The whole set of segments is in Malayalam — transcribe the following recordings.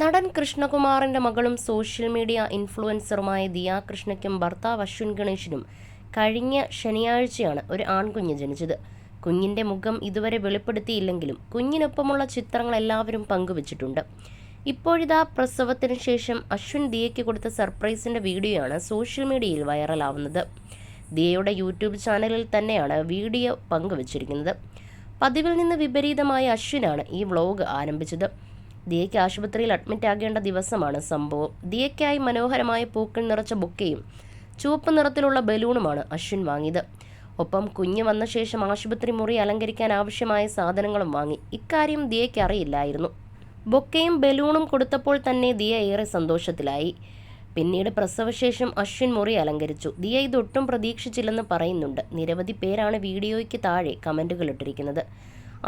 നടൻ കൃഷ്ണകുമാറിന്റെ മകളും സോഷ്യൽ മീഡിയ ഇൻഫ്ലുവൻസറുമായ ദിയ കൃഷ്ണയ്ക്കും ഭർത്താവ് അശ്വിൻ ഗണേശിനും കഴിഞ്ഞ ശനിയാഴ്ചയാണ് ഒരു ആൺകുഞ്ഞ് ജനിച്ചത്. കുഞ്ഞിന്റെ മുഖം ഇതുവരെ വെളിപ്പെടുത്തിയില്ലെങ്കിലും കുഞ്ഞിനൊപ്പമുള്ള ചിത്രങ്ങൾ എല്ലാവരും പങ്കുവച്ചിട്ടുണ്ട്. ഇപ്പോഴിതാ പ്രസവത്തിന് ശേഷം അശ്വിൻ ദിയയ്ക്ക് കൊടുത്ത സർപ്രൈസിന്റെ വീഡിയോയാണ് സോഷ്യൽ മീഡിയയിൽ വൈറലാവുന്നത്. ദിയയുടെ യൂട്യൂബ് ചാനലിൽ തന്നെയാണ് വീഡിയോ പങ്കുവച്ചിരിക്കുന്നത്. പതിവിൽ നിന്ന് വിപരീതമായ അശ്വിനാണ് ഈ വ്ലോഗ് ആരംഭിച്ചത്. ദിയയ്ക്ക് ആശുപത്രിയിൽ അഡ്മിറ്റ് ആകേണ്ട ദിവസമാണ് സംഭവം. ദിയയ്ക്കായി മനോഹരമായ പൂക്കൾ നിറച്ച ബൊക്കയും ചുവപ്പ് നിറത്തിലുള്ള ബലൂണുമാണ് അശ്വിൻ വാങ്ങിയത്. ഒപ്പം കുഞ്ഞ് വന്ന ശേഷം ആശുപത്രി മുറി അലങ്കരിക്കാൻ ആവശ്യമായ സാധനങ്ങളും വാങ്ങി. ഇക്കാര്യം ദിയയ്ക്ക് അറിയില്ലായിരുന്നു. ബൊക്കയും ബലൂണും കൊടുത്തപ്പോൾ തന്നെ ദിയ ഏറെ സന്തോഷത്തിലായി. പിന്നീട് പ്രസവശേഷം അശ്വിൻ മുറി അലങ്കരിച്ചു. ദിയ ഇതൊട്ടും പ്രതീക്ഷിച്ചില്ലെന്ന് പറയുന്നുണ്ട്. നിരവധി പേരാണ് വീഡിയോയ്ക്ക് താഴെ കമന്റുകൾ ഇട്ടിരിക്കുന്നത്.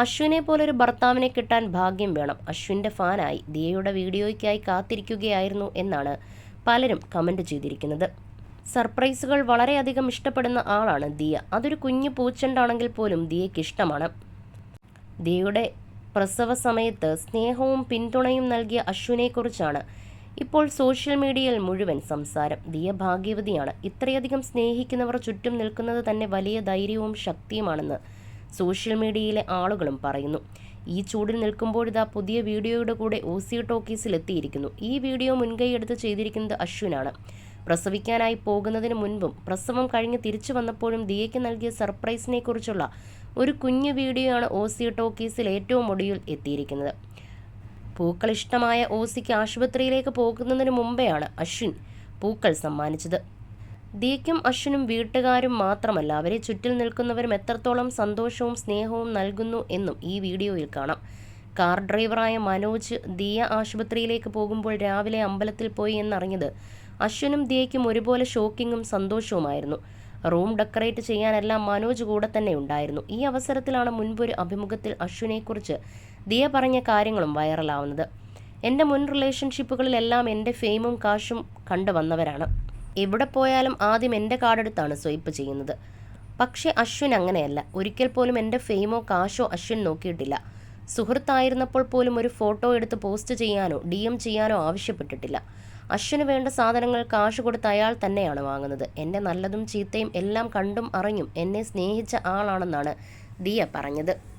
അശ്വിനെ പോലൊരു ഭർത്താവിനെ കിട്ടാൻ ഭാഗ്യം വേണം. അശ്വിന്റെ ഫാനായി ദിയയുടെ വീഡിയോയ്ക്കായി കാത്തിരിക്കുകയായിരുന്നു എന്നാണ് പലരും കമന്റ് ചെയ്തിരിക്കുന്നത്. സർപ്രൈസുകൾ വളരെയധികം ഇഷ്ടപ്പെടുന്ന ആളാണ് ദിയ. അതൊരു കുഞ്ഞു പൂച്ചണ്ടാണെങ്കിൽ പോലും ദിയയ്ക്ക് ഇഷ്ടമാണ്. ദിയയുടെ പ്രസവ സമയത്ത് സ്നേഹവും പിന്തുണയും നൽകിയ അശ്വിനെക്കുറിച്ചാണ് ഇപ്പോൾ സോഷ്യൽ മീഡിയയിൽ മുഴുവൻ സംസാരം. ദിയ ഭാഗ്യവതിയാണ്. ഇത്രയധികം സ്നേഹിക്കുന്നവർ ചുറ്റും നിൽക്കുന്നത് തന്നെ വലിയ ധൈര്യവും ശക്തിയുമാണെന്ന് സോഷ്യൽ മീഡിയയിലെ ആളുകളും പറയുന്നു. ഈ ചൂടിൽ നിൽക്കുമ്പോഴിതാ പുതിയ വീഡിയോയുടെ കൂടെ ഒ ടോക്കീസിൽ എത്തിയിരിക്കുന്നു ഈ വീഡിയോ മുൻകൈയെടുത്ത് ചെയ്തിരിക്കുന്നത് അശ്വിനാണ്. പ്രസവിക്കാനായി പോകുന്നതിന് മുൻപും പ്രസവം കഴിഞ്ഞ് തിരിച്ചു വന്നപ്പോഴും ദിയയ്ക്ക് നൽകിയ സർപ്രൈസിനെ കുറിച്ചുള്ള ഒരു കുഞ്ഞു വീഡിയോയാണ് സി ടോക്കീസിൽ ഏറ്റവും ഒടുവിൽ എത്തിയിരിക്കുന്നത്. പൂക്കൾ ഇഷ്ടമായ ഓസിക്ക് ആശുപത്രിയിലേക്ക് പോകുന്നതിന് മുമ്പെയാണ് അശ്വിൻ പൂക്കൾ സമ്മാനിച്ചത്. ദിയയ്ക്കും അശ്വനും വീട്ടുകാരും മാത്രമല്ല അവരെ ചുറ്റിൽ നിൽക്കുന്നവരും എത്രത്തോളം സന്തോഷവും സ്നേഹവും നൽകുന്നു എന്നും ഈ വീഡിയോയിൽ കാണാം. കാർ ഡ്രൈവറായ മനോജ് ദിയ ആശുപത്രിയിലേക്ക് പോകുമ്പോൾ രാവിലെ അമ്പലത്തിൽ പോയി എന്നറിഞ്ഞത് അശ്വനും ദിയയ്ക്കും ഒരുപോലെ ഷോക്കിങ്ങും സന്തോഷവുമായിരുന്നു. റൂം ഡെക്കറേറ്റ് ചെയ്യാനെല്ലാം മനോജ് കൂടെ തന്നെ ഉണ്ടായിരുന്നു. ഈ അവസരത്തിലാണ് മുൻപൊരു അഭിമുഖത്തിൽ അശ്വിനെക്കുറിച്ച് ദിയ പറഞ്ഞ കാര്യങ്ങളും വൈറലാവുന്നത്. എന്റെ മുൻ റിലേഷൻഷിപ്പുകളിലെല്ലാം എന്റെ ഫെയിമും കാശും കണ്ടു വന്നവരാണ് എവിടെ പോയാലും ആദ്യം എന്റെ കാർഡെടുത്താണ് സ്വൈപ്പ് ചെയ്യുന്നത്. പക്ഷേ അശ്വിൻ അങ്ങനെയല്ല. ഒരിക്കൽ പോലും എന്റെ ഫെയിമോ കാശോ അശ്വിൻ നോക്കിയിട്ടില്ല. സുഹൃത്തായിരുന്നപ്പോൾ പോലും ഒരു ഫോട്ടോ എടുത്ത് പോസ്റ്റ് ചെയ്യാനോ ഡി എം ചെയ്യാനോ ആവശ്യപ്പെട്ടിട്ടില്ല. അശ്വിന് വേണ്ട സാധനങ്ങൾ കാശ് കൊടുത്ത് അയാൾ തന്നെയാണ് വാങ്ങുന്നത്. എന്റെ നല്ലതും ചീത്തയും എല്ലാം കണ്ടും അറിഞ്ഞും എന്നെ സ്നേഹിച്ച ആളാണെന്നാണ് ദിയ പറഞ്ഞത്.